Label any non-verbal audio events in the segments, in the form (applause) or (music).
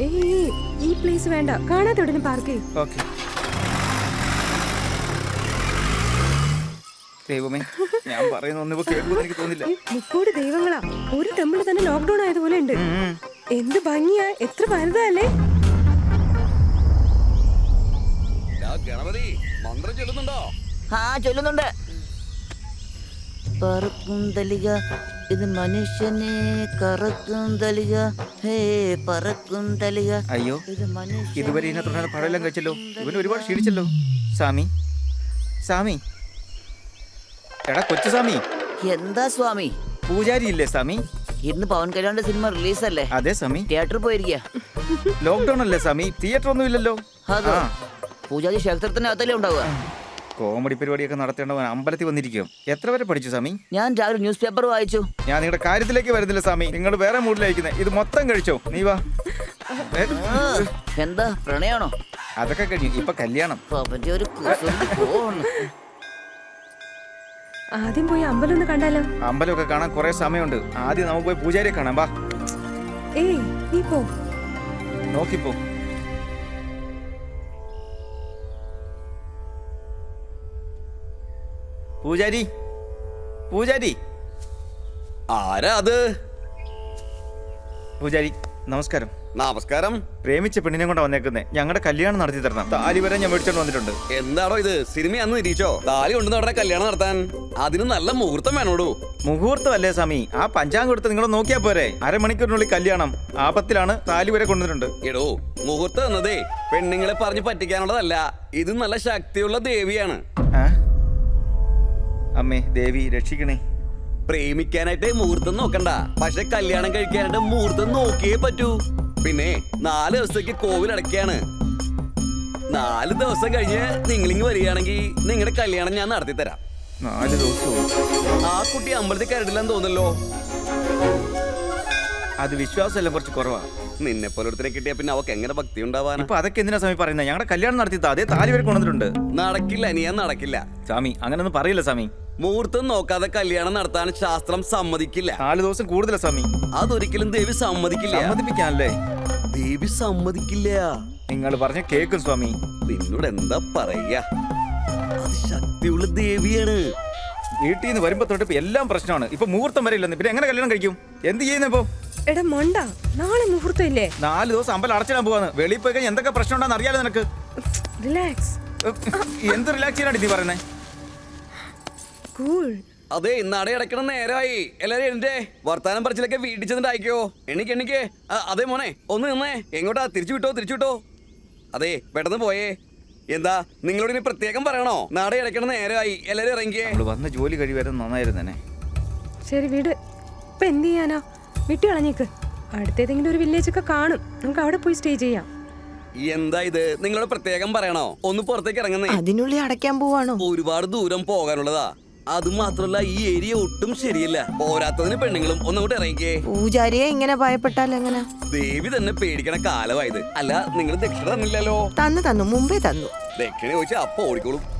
Space വേണ്ട. കാണാതെ ഉടനെ പാർക്ക് ചെയ്യും. ഓക്കെ ദൈവമേ ഞാൻ പറയുന്ന ഒന്നിപ്പോ കേൾക്കുമെന്ന് എനിക്ക് തോന്നില്ല. മുക്കോടി ദൈവങ്ങളാ. ഒരു ടെമ്പിൾ തന്നെ ലോക്ക്ഡൌൺ ആയതുപോലെ ഉണ്ട്. എന്ത് ഭംഗിയാ. എത്ര വലുതല്ലേ ഗണപതി മന്ത്രം ചൊല്ലുന്നുണ്ടോ? ആ ചൊല്ലുന്നുണ്ട്. പറക്കും തലിക ഇത് മനുഷ്യനെ കറക്കും തലിക ഹേ പറക്കും തലിക അയ്യോ ഇത് മനുഷ്യ ഇതുവരെ ഇതിനകത്തുണ്ടായിരുന്ന പഴമെല്ലാം കഴിച്ചല്ലോ. ഇവന് ഒരുപാട് ക്ഷീണിച്ചല്ലോ. സ്വാമി സ്വാമി. എടാ കൊച്ചു സ്വാമി. എന്താ സ്വാമി? പൂജാരി ഇല്ലേ സ്വാമി? ഇന്ന് പവൻ കല്യാണിന്റെ സിനിമ റിലീസ് അല്ലേ അതെ സ്വാമി. തിയേറ്ററിൽ പോയിരിക്കുക ലോക്ക്ഡൌൺ അല്ലേ സ്വാമി? തിയേറ്റർ ഒന്നും ഇല്ലല്ലോ. പൂജാരി ആ. പൂജാരി ക്ഷേത്രത്തിനകത്തല്ലേ ഉണ്ടാവുക. കോമഡി പരിപാടിയൊക്കെ നടത്തേണ്ടവൻ അമ്പലത്തിൽ വന്നിരിക്കും. എത്ര വരെ പഠിച്ചു സ്വാമി? ഞാൻ രാവിലെ ന്യൂസ് പേപ്പർ വായിച്ചു. ഞാൻ നിങ്ങളുടെ കാര്യത്തിലേക്ക് വരുന്നില്ല സ്വാമി. നിങ്ങൾ വേറെ മൂഡിലായിരിക്കുന്നത് ഇത് മൊത്തം കഴിച്ചോ? നീ വാ. ഏ, എന്താ? പ്രണയാണോ? അതൊക്കെ കഴിഞ്ഞു. ഇപ്പൊ കല്യാണം. അവന്റെ ഒരു കുസൃതി പോണ്. ആദ്യം പോയി അമ്പലം ഒന്ന് കണ്ടാലോ? അമ്പലമൊക്കെ കാണാൻ കുറെ സമയമുണ്ട്. ആദ്യം നമുക്ക് പോയി പൂജാരിയെ കാണാം. വാ. ഏയ് നീ പോ. നോക്കിപ്പോ. പൂജാരി പൂജാരി. ആരാ അത്? പൂജാരി നമസ്കാരം. നമസ്കാരം. പ്രേമിച്ച പെണ്ണിനെ കൊണ്ട് വന്നേക്കുന്നേ. ഞങ്ങളുടെ കല്യാണം നടത്തി തരണം. താലി വരെ ഞാൻ മേടിച്ചോണ്ട് വന്നിട്ടുണ്ട്. എന്താണോ ഇത്? സിനിമ അന്ന് തിരിച്ചോ? താലി കൊണ്ടു നടന്ന കല്യാണം നടത്താൻ. അതിന് നല്ല മുഹൂർത്തം വേണോടൂ. മുഹൂർത്തം അല്ലേ സ്വാമി? ആ പഞ്ചാംഗം എടുത്ത് നിങ്ങൾ നോക്കിയാ പോരെ. അരമണിക്കൂറിനുള്ളിൽ കല്യാണം. ആപത്തിലാണ് താലി വരെ കൊണ്ടുവന്നിട്ടുണ്ട്. എടോ മുഹൂർത്തം എന്നതേ പെണ്ണുങ്ങളെ പറഞ്ഞു പറ്റിക്കാനുള്ളതല്ല. ഇത് നല്ല ശക്തിയുള്ള ദേവിയാണ്? അമ്മേ ദേവി രക്ഷിക്കണേ. പ്രേമിക്കാനായിട്ട് മുഹൂർത്തം നോക്കണ്ട. പക്ഷെ കല്യാണം കഴിക്കാനായിട്ട് മുഹൂർത്തം നോക്കിയേ പറ്റൂ. പിന്നെ നാല് ദിവസത്തേക്ക് കോവിൽ അടയ്ക്കാണ്. നാല് ദിവസം കഴിഞ്ഞ് നിങ്ങളിങ്ങ് വരികയാണെങ്കിൽ നിങ്ങളുടെ കല്യാണം ഞാൻ നടത്തി തരാം. നാല് ദിവസവും. ആ കുട്ടി അമ്പലത്തിൽ കരടില്ലെന്ന് തോന്നല്ലോ അത് വിശ്വാസമല്ല കുറച്ച് കുറവാ. നിന്നെ പോലെ കിട്ടിയ പിന്നെ അവക്ക് എങ്ങനെ ഭക്തി ഉണ്ടാവാനാ? ഇപ്പൊ അതൊക്കെ എന്തിനാ സ്വാമി പറയുന്നത് ഞങ്ങളുടെ കല്യാണം നടത്തി അതേ താലി വരെ കൊണ്ടുവന്നിട്ടുണ്ട്. നടക്കില്ല നീയാൻ നടക്കില്ല. സ്വാമി അങ്ങനൊന്നും പറയില്ല സ്വാമി. മുഹൂർത്തം നോക്കാതെ കല്യാണം നടത്താൻ ശാസ്ത്രം സമ്മതിക്കില്ല. നാല് ദിവസം കൂടുതലാ സ്വാമി. അതൊരിക്കലും ദേവി സമ്മതിക്കില്ല. സമ്മതിപ്പിക്കാനല്ലേ? ദേവി സമ്മതിക്കില്ല. നിങ്ങൾ പറഞ്ഞ കേക്കും സ്വാമി. നിന്നോട് എന്താ പറയാ? അത് ശക്തിയുള്ള ദേവിയാണ്. വീട്ടിൽ നിന്ന് വരുമ്പോ തൊട്ട് ഇപ്പൊ എല്ലാം പ്രശ്നമാണ്. ഇപ്പൊ മുഹൂർത്തം വരെ ഇല്ലെന്ന്. പിന്നെ എങ്ങനെ കല്യാണം കഴിക്കും? എന്ത് ചെയ്യുന്നപ്പോ എടാ മൊണ്ട. നാളെ മുഹൂർത്തം ഇല്ലേ? നാല് ദിവസം അമ്പലം അടച്ചിടാൻ പോവാന്ന്. വെളിയിൽ പോയി കഴിഞ്ഞാൽ എന്തൊക്കെ പ്രശ്നം ഉണ്ടെന്ന് അറിയാലോ നിനക്ക്. റിലാക്സ് എന്ത് റിലാക്സ് ചെയ്യാനാണ് നീ പറയുന്നേ? കൂൾ അതെ നട അടയ്ക്കണ നേരമായി എല്ലാരും എന്റെ വർത്താനം പറച്ചിലൊക്കെ വീട്ടിൽ ചെന്നിട്ട് അയക്കോ എണീക്ക്. എണീക്ക് അതെ മോനെ ഒന്ന് നിന്നേ. എങ്ങോട്ടാ? തിരിച്ചു വിട്ടോ തിരിച്ചു വിട്ടോ. അതെ പെട്ടെന്ന് പോയേ. എന്താ നിങ്ങളോട് ഇനി പ്രത്യേകം പറയണോ? നാടെ ഇടയ്ക്കണ നേരമായി. എല്ലാരും ഇറങ്ങിയേ നമ്മൾ വന്ന ജോലി കഴിവരെ നന്നായിരുന്നെ ശരി വീട്. ഇപ്പൊ എന്ത് ചെയ്യാനോ? വിട്ടു കളഞ്ഞേക്ക്. അടുത്തേതെങ്കിലും ഒരു വില്ലേജ് ഒക്കെ കാണും. നമുക്ക് അവിടെ പോയി സ്റ്റേ ചെയ്യാം. എന്താ ഇത്? നിങ്ങളോട് പ്രത്യേകം പറയണോ? ഒന്ന് പുറത്തേക്ക് ഇറങ്ങുന്നേ. അതിനുള്ളിൽ അടയ്ക്കാൻ പോവാണോ? ഒരുപാട് ദൂരം പോകാനുള്ളതാ. അത് മാത്രല്ല ഈ ഏരിയ ഒട്ടും ശരിയല്ല. പോരാത്തതിന് പെണ്ണുങ്ങളും ഒന്നുകൂടെ ഇറങ്ങിക്കേ. പൂജാരിയെ ഇങ്ങനെ ഭയപ്പെട്ടാൽ എങ്ങനെ? ദേവി തന്നെ പേടിക്കണ കാലമായത്. അല്ല നിങ്ങൾ ദക്ഷിണ തന്നില്ലല്ലോ. തന്നു തന്നു മുമ്പേ തന്നു. ദക്ഷിണ ചോദിച്ചാ അപ്പൊ ഓടിക്കോളും.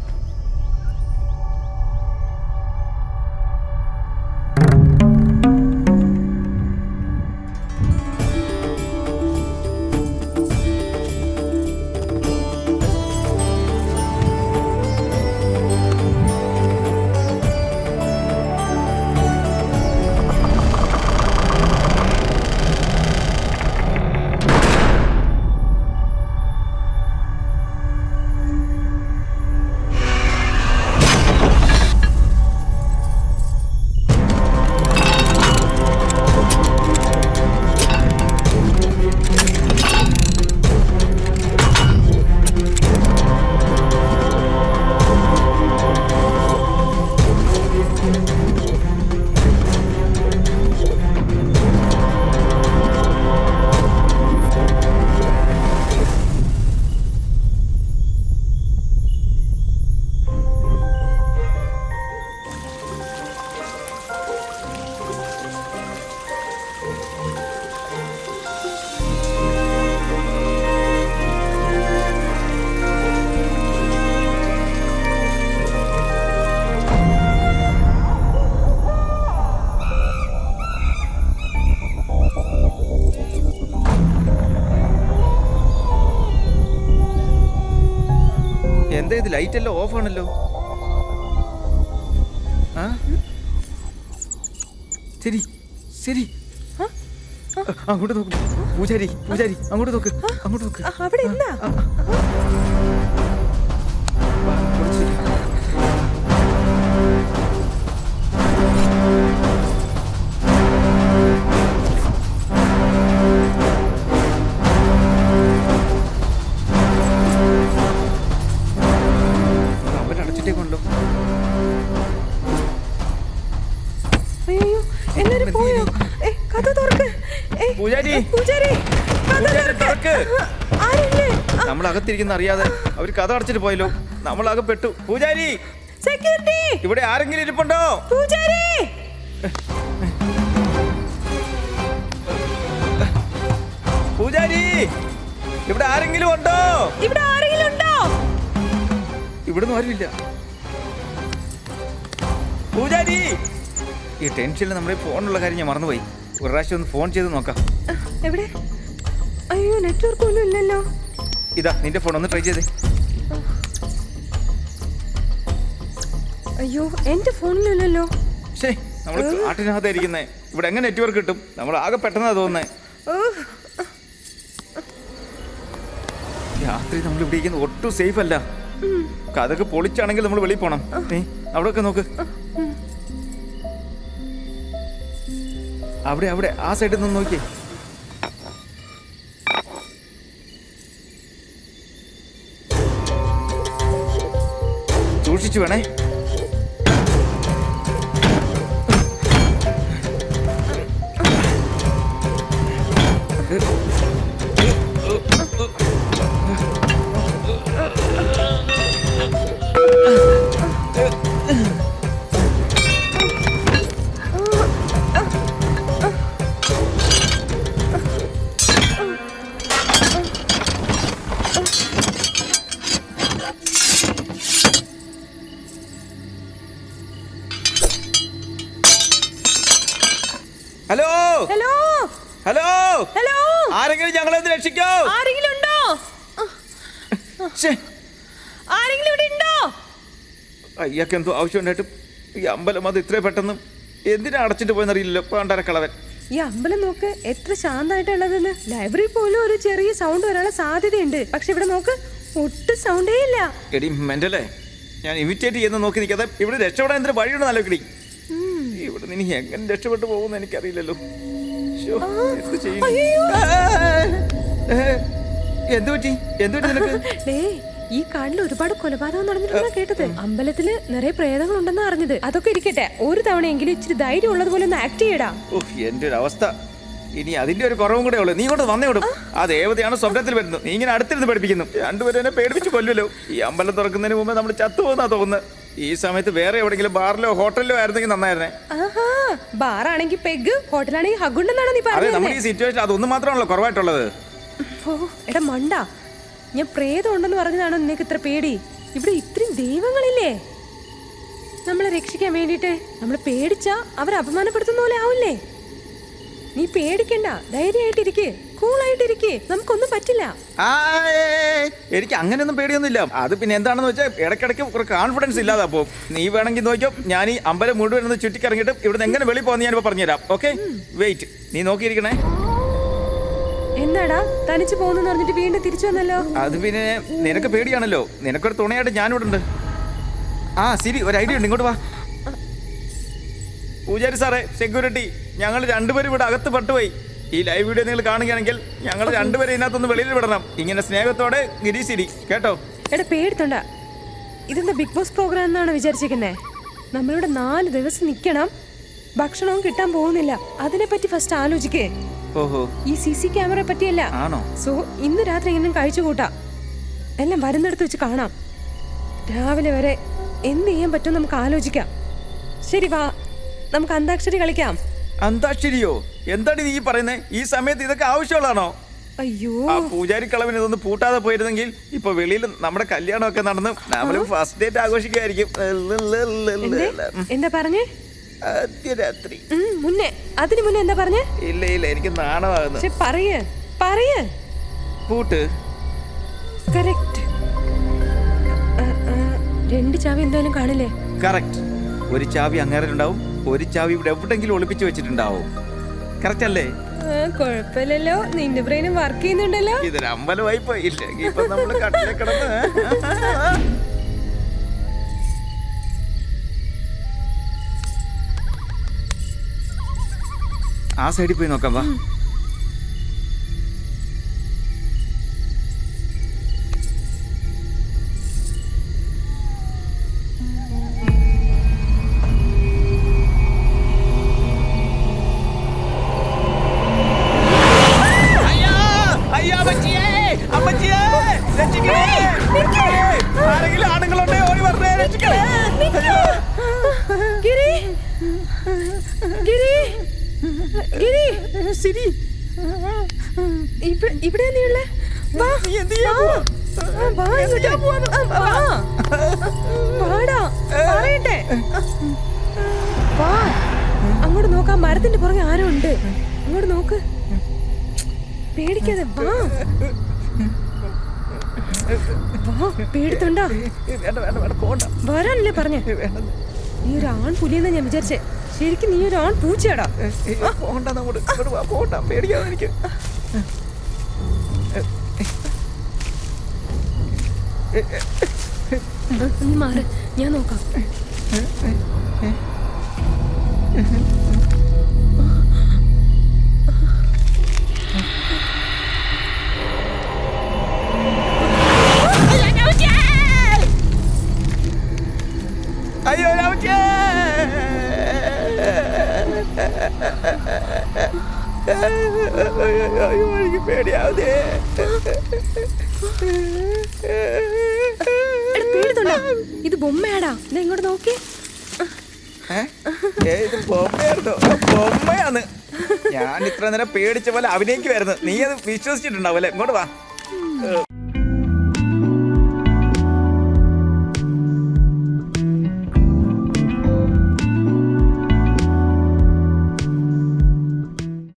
ലൈറ്റ് എല്ലാം ഓഫ് ആണല്ലോ. ആ? ശരി ശരി. അങ്ങോട്ട് നോക്ക്. പൂജാരി പൂജാരി അങ്ങോട്ട് നോക്ക്. അങ്ങോട്ട് നോക്ക്. അവിടെ എന്താ പൂജാരി. പൂജാരി നമ്മൾ അകത്തിരിക്കുന്ന അറിയാതെ അവർ കഥ അടച്ചിട്ട് പോയല്ലോ. നമ്മൾ അകപ്പെട്ടു പൂജാരി. സെക്യൂരിറ്റി ഇവിടെ ആരെങ്കിലും ഇരിപ്പുണ്ടോ? പൂജാരി. പൂജാരി ഇവിടെ ആരെങ്കിലും ഉണ്ടോ? ഇവിടെ ആരെങ്കിലും ഉണ്ടോ? ഇവിടുന്ന് ആരുമില്ല. പൂജാരി. ഈ ടെൻഷനിൽ നമ്മുടെ ഫോണുള്ള കാര്യം ഞാൻ മറന്നുപോയി. ഒരു പ്രാവശ്യം ഒന്ന് ഫോൺ ചെയ്ത് നോക്കാം. എവിടെ? അയ്യോ നെറ്റ്വർക്ക് ഒന്നും ഇല്ലല്ലോ. ഇതാ നിന്റെ ഫോൺ ഒന്ന് ട്രൈ ചെയ്തേ. അയ്യോ എന്റെ ഫോണിലില്ലല്ലോ ശേ നമ്മൾ കാട്ടിനകത്തായിരിക്കുന്നേ ഇവിടെ എങ്ങനെ നെറ്റ്വർക്ക് കിട്ടും? നമ്മൾ ആകെ പെട്ടെന്നാ തോന്നുന്നേ. രാത്രി നമ്മൾ ഇവിടെ ഇരിക്കുന്നത് ഒട്ടും സേഫ് അല്ല. കഥക്ക് പൊളിച്ചാണെങ്കിൽ നമ്മൾ വെളിയിൽ പോണം. ഏ അവിടെയൊക്കെ നോക്ക്. അവിടെ അവിടെ ആ സൈഡിൽ നിന്ന് നോക്കിയേ. സൂക്ഷിച്ചു വേണേ. ഹലോ ആരെങ്കിലും ഞങ്ങളെ ഒന്ന് രക്ഷിക്കോ. ആരെങ്കിലും ഉണ്ടോ? ശ്ശേ, ആരെങ്കിലും ഇവിടെ ഉണ്ടോ? അയ്യാക്ക് എന്തോ ആവശ്യമുണ്ടായിട്ടും ഈ അമ്പലം അത് ഇത്രയും പെട്ടെന്ന് എന്തിനാ അടച്ചിട്ട് പോയെന്നറിയില്ലല്ലോ പാണ്ടരക്കളവൻ ഈ അമ്പലം നോക്ക് എത്ര ശാന്തമായിട്ടുള്ളതെന്ന്. ലൈബ്രറി പോലും ഒരു ചെറിയ സൗണ്ട് വരാനുള്ള സാധ്യതയുണ്ട്. പക്ഷെ ഇവിടെ നോക്ക് ഒട്ടും സൗണ്ടേ ഇല്ല. എടി മെന്റലേ ഞാൻ ഇമിറ്റേറ്റ് ചെയ്യുന്ന നോക്കി നിൽക്കാതെ ഇവിടെ രക്ഷപ്പെടാൻ എന്തൊരു വഴിയുണ്ട് ആലോചിക്കടി. ഇവിടെ നിന്ന് ഇനി എങ്ങനെ രക്ഷപ്പെട്ടു പോകുമെന്ന് എനിക്കറിയില്ലല്ലോ. എന്ത് പറ്റി? എന്ത് പറ്റി നിനക്ക്? (laughs) ഡേ ഈ കാട്ടിൽ ഒരുപാട് കൊലപാതകം നടന്നിട്ടുണ്ടെന്നാ കേട്ടത്. അമ്പലത്തിൽ നിറയെ പ്രേതങ്ങൾ ഉണ്ടെന്ന് അറിഞ്ഞത്. അതൊക്കെ ഇരിക്കട്ടെ. ഒരു തവണയെങ്കിലും ഇച്ചിരി ധൈര്യം ഉള്ളത് പോലെ ഒന്ന് ആക്ട് ചെയ്യടാ. എന്റെ ഒരു അവസ്ഥ. ഇനി അതിന്റെ ഒരു കുറവും കൂടെ ഉള്ളു. നീ ഇങ്ങോട്ട് വന്നേടും ആ. ദേവതയാണ് സ്വപ്നത്തിൽ വരുന്നത്. നീ ഇങ്ങനെ അടുത്തിരുന്ന് പഠിപ്പിക്കുന്നു. രണ്ടുപേരും എന്നെ പേടിപ്പിച്ച് കൊല്ലുമല്ലോ ഈ അമ്പലം തുറക്കുന്നതിന് മുമ്പ് നമ്മൾ ചത്തുപോകുന്നാ തോന്നുന്നത്. ഈ സമയത്ത് വേറെ എവിടെങ്കിലും ബാറിലോ ഹോട്ടലിലോ ആയിരുന്നെങ്കിൽ നന്നായിരുന്നേ. ആഹാ ബാറാണെങ്കിൽ പെഗ് ഹോട്ടലാണെങ്കിൽ ഹഗുണ്ടെന്നാണ് നീ അതെ പറഞ്ഞത് നമ്മുടെ ഈ സിറ്റുവേഷൻ അതൊന്നും മാത്രമാണല്ലോ കുറവായിട്ടുള്ളത്. ഓ എടാ മണ്ട. ഞാൻ പ്രേതം ഉണ്ടെന്ന് പറഞ്ഞതാണോ നിനക്ക് ഇത്ര പേടി? ഇവിടെ ഇത്രയും ദൈവങ്ങളില്ലേ? നമ്മളെ രക്ഷിക്കാൻ വേണ്ടിയിട്ട് നമ്മൾ പേടിച്ചാ അവരെ അപമാനപ്പെടുത്തുന്ന പോലെ ആവില്ലേ? നീ പേടിക്കണ്ട ധൈര്യമായിട്ടിരിക്കെ. കൂളായിട്ടിരിക്കെ. നമുക്കൊന്നും പറ്റില്ല. എനിക്ക് അങ്ങനെയൊന്നും പേടിയൊന്നുമില്ല. അത് പിന്നെ എന്താണെന്ന് വെച്ചാൽ ഇടയ്ക്കിടയ്ക്ക് കോൺഫിഡൻസ് ഇല്ലാതെ അപ്പോൾ നീ വേണമെങ്കിൽ നോക്കിയോ ഞാൻ ഈ അമ്പലം മുഴുവൻ ഒന്ന് ചുറ്റിക്കറങ്ങിയിട്ട് ഇവിടുന്ന് എങ്ങനെ വെളി പോകുന്ന ഞാനിപ്പോൾ പറഞ്ഞുതരാം. ഓക്കെ? വെയിറ്റ് നീ നോക്കിയിരിക്കണേ. എന്താടാ? തനിച്ച് പോകുന്നു പറഞ്ഞിട്ട് വീണ്ടും തിരിച്ചു വന്നല്ലോ? അത് പിന്നെ നിനക്ക് പേടിയാണല്ലോ. നിനക്കൊരു തുണയായിട്ട് ഞാനിവിടെ ഉണ്ട്. ആ ശരി. ഒരു ഐഡിയ ഉണ്ട്. ഇങ്ങോട്ട് വാ. പൂജാരി സാറേ സെക്യൂരിറ്റി ഞങ്ങൾ രണ്ടുപേരും ഇവിടെ അകത്ത് പെട്ടുപോയി. ഈ ലൈവ് വീഡിയോ നിങ്ങൾ കാണുകയാണെങ്കിൽ ഞങ്ങൾ രണ്ടുപേരും ഇതിനകത്തൊന്ന് വെളിയിൽ വിടണം. ഇങ്ങനെ സ്നേഹത്തോടെ ഗിരീശിരി കേട്ടോ? എടാ പേടിത്തണ്ട. ഇതെന്താ ബിഗ് ബോസ് പ്രോഗ്രാം എന്നാണ് വിചാരിച്ചിരിക്കുന്നത് നമ്മളിവിടെ നാല് ദിവസം നിൽക്കണം ഭക്ഷണവും കിട്ടാൻ പോകുന്നില്ല. അതിനെപ്പറ്റി ഫസ്റ്റ് ആലോചിക്കേ. ഓഹോ. ഈ സി സി ക്യാമറയെ പറ്റിയല്ല. ആണോ? സോ ഇന്ന് രാത്രി എങ്ങനെ കഴിച്ചു കൂട്ടാം. എല്ലാം വരുന്നിടത്ത് വെച്ച് കാണാം. രാവിലെ വരെ എന്ത് ചെയ്യാൻ പറ്റും നമുക്ക് ആലോചിക്കാം. ശരി വാ. നമുക്ക് അന്താക്ഷരി കളിക്കാം. അന്താക്ഷരിയോ? എന്താണ് നീ പറയുന്നത് ഈ സമയത്ത് ഇതൊക്കെ ആവശ്യമുള്ളതാണോ? അയ്യോ. ആ പൂജാരി കളവിന് ഇതൊന്ന് പൂട്ടാതെ പോയിരുന്നെങ്കിൽ ഇപ്പൊ വെളിയിൽ നമ്മുടെ കല്യാണമൊക്കെ നടന്ന് നമ്മൾ ഫസ്റ്റ് ഡേറ്റ് ആഘോഷിക്കായിരിക്കും എന്താ? പറഞ്ഞേ? ആദ്യ രാത്രി മുന്നേ. അതിന് മുന്നേ എന്താ പറഞ്ഞേ? ഇല്ല ഇല്ല എനിക്ക് നാണമാകുന്നു. പറയേ പറയ് പറയ്. പൂട്ട്. കറക്റ്റ് രണ്ട് ചാവി എന്തായാലും കാണില്ലേ? കറക്റ്റ് ഒരു ചാവി അങ്ങേറിലുണ്ടാവും ഒരു ചാവി ഇവിടെ എവിടെങ്കിലും ഒളിപ്പിച്ചു വെച്ചിട്ടുണ്ടാവും. കറക്റ്റ് അല്ലേ? കുഴപ്പമില്ലല്ലോ. നിന്റെ ബ്രെയിനും വർക്ക് ചെയ്യുന്നുണ്ടല്ലോ. ഇതൊരു അമ്പലമായി പോയില്ലേ ഇപ്പൊ നമ്മൾ കട്ടിലെ കിടന്ന്. ആ സൈഡിൽ പോയി നോക്കാം വാ. സിരി. ഇവിടെ വാ. എന്ത് വാ. വാ ഇങ്ങോട്ട്. വാ. വാടാ. പറയട്ടെ. വാ. അങ്ങോട്ട് നോക്കാം. മരത്തിന്റെ പുറകെ ആരോ ഉണ്ട്. അങ്ങോട്ട് നോക്ക്. പേടിക്കാതെ വാ. വാ പേടിത്തുണ്ടോ. വരാനല്ലേ പറഞ്ഞേ? ഈ നീ ഒരു ആൺ പുലിയെന്നാ ഞാൻ വിചാരിച്ചേ. ശരിക്കും നീ ഒരു ആൺ പൂച്ചയാടാ പോണ്ട പേടിക്കാതെ എനിക്ക് നീ മാറ് ഞാൻ നോക്കാം ഇത് ബൊമ്മയാടാ. ഇതാ ഇങ്ങോട്ട് നോക്കി ബൊമ്മയാണ്. ഞാൻ ഇത്ര നേരം പേടിച്ച പോലെ അഭിനയിക്കുമായിരുന്നു നീ അത് വിശ്വസിച്ചിട്ടുണ്ടാവും അല്ലേ? ഇങ്ങോട്ട് വാ.